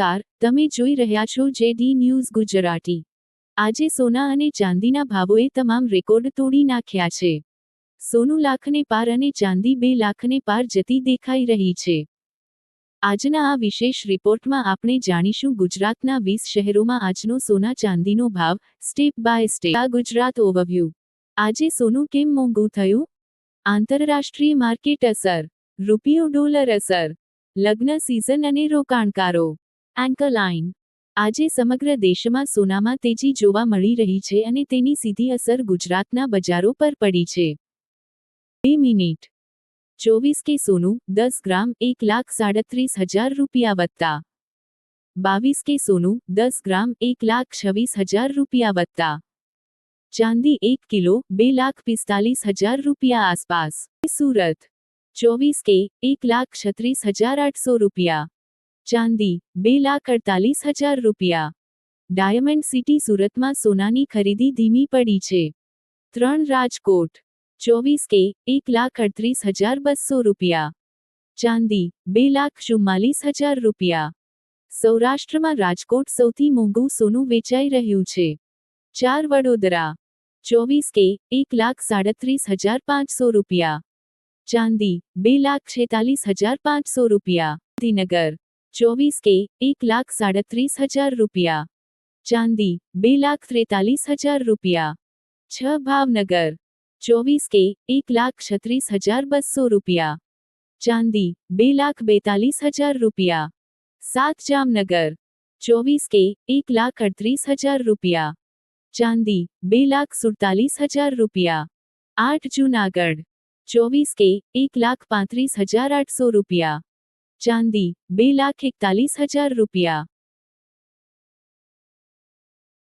નમસ્કાર, તમે જોઈ રહ્યા છો જે ડી ન્યૂઝ ગુજરાતી. આજે સોના અને ચાંદીના ભાવોએ તમામ રેકોર્ડ તોડી નાખ્યા છે. સોનું લાખને પાર અને ચાંદી બે લાખને પાર જતી દેખાઈ રહી છે. આજના આ વિશેષ રિપોર્ટમાં આપણે જાણીશું ગુજરાતના વીસ શહેરોમાં આજનો સોના ચાંદીનો ભાવ, સ્ટેપ બાય સ્ટેપ. આ ગુજરાત ઓવરવ્યૂ. આજે સોનું કેમ મોંઘું થયું? આંતરરાષ્ટ્રીય માર્કેટ અસર. રૂપિયો ડોલર અસર. લગ્ન સિઝન અને રોકાણકારો. એન્કરલાઇન આજે સમગ્ર દેશમાં સોનામાં તેજી જોવા મળી રહી છે અને તેની સીધી અસર ગુજરાતના બજારો પર પડી છે. બે મિનિટ. ચોવીસ કે સોનું, દસ ગ્રામ, એક લાખ સાડત્રીસ હજાર રૂપિયા વત્તા. બાવીસ કે સોનું, દસ ગ્રામ, એક લાખ છવ્વીસ હજાર રૂપિયા વત્તા. ચાંદી, એક કિલો, બે લાખ પિસ્તાલીસ હજાર રૂપિયા આસપાસ. સુરત. ચોવીસ કે, એક લાખ છત્રીસ હજાર આઠસો રૂપિયા. ચાંદી, બે લાખ અડતાલીસ હજાર રૂપિયા. ડાયમંડ સિટી સુરતમાં સોનાની ખરીદી ધીમી પડી છે. ત્રણ રાજકોટ, ચોવીસ કે એક લાખ અડત્રીસ હજાર બસો રૂપિયા. ચાંદી, બે લાખ ચુમ્માલીસ હજાર રૂપિયા. સૌરાષ્ટ્રમાં રાજકોટ સૌથી મોંઘું સોનું વેચાઈ રહ્યું છે. ચાર વડોદરા, ચોવીસ કે એક લાખ સાડત્રીસ હજાર પાંચસો રૂપિયા. ચાંદી, બે લાખ છેતાલીસ હજાર પાંચસો રૂપિયા. ગાંધીનગર ચોવીસ કે એક લાખ સાડત્રીસ હજાર રૂપિયા ચાંદી બે લાખ ત્રેતાલીસ હજાર રૂપિયા છ ભાવનગર ચોવીસ કે એક લાખ છત્રીસ હજાર બસો રૂપિયા ચાંદી બે લાખ બેતાલીસ હજાર રૂપિયા સાત જામનગર ચોવીસ કે એક લાખ અડત્રીસ હજાર રૂપિયા ચાંદી બે લાખ સુડતાલીસ હજાર રૂપિયા આઠ જૂનાગઢ ચોવીસ કે એક લાખ પાંત્રીસ હજાર આઠસો રૂપિયા ચાંદી બે લાખ એકતાલીસ હજાર રૂપિયા.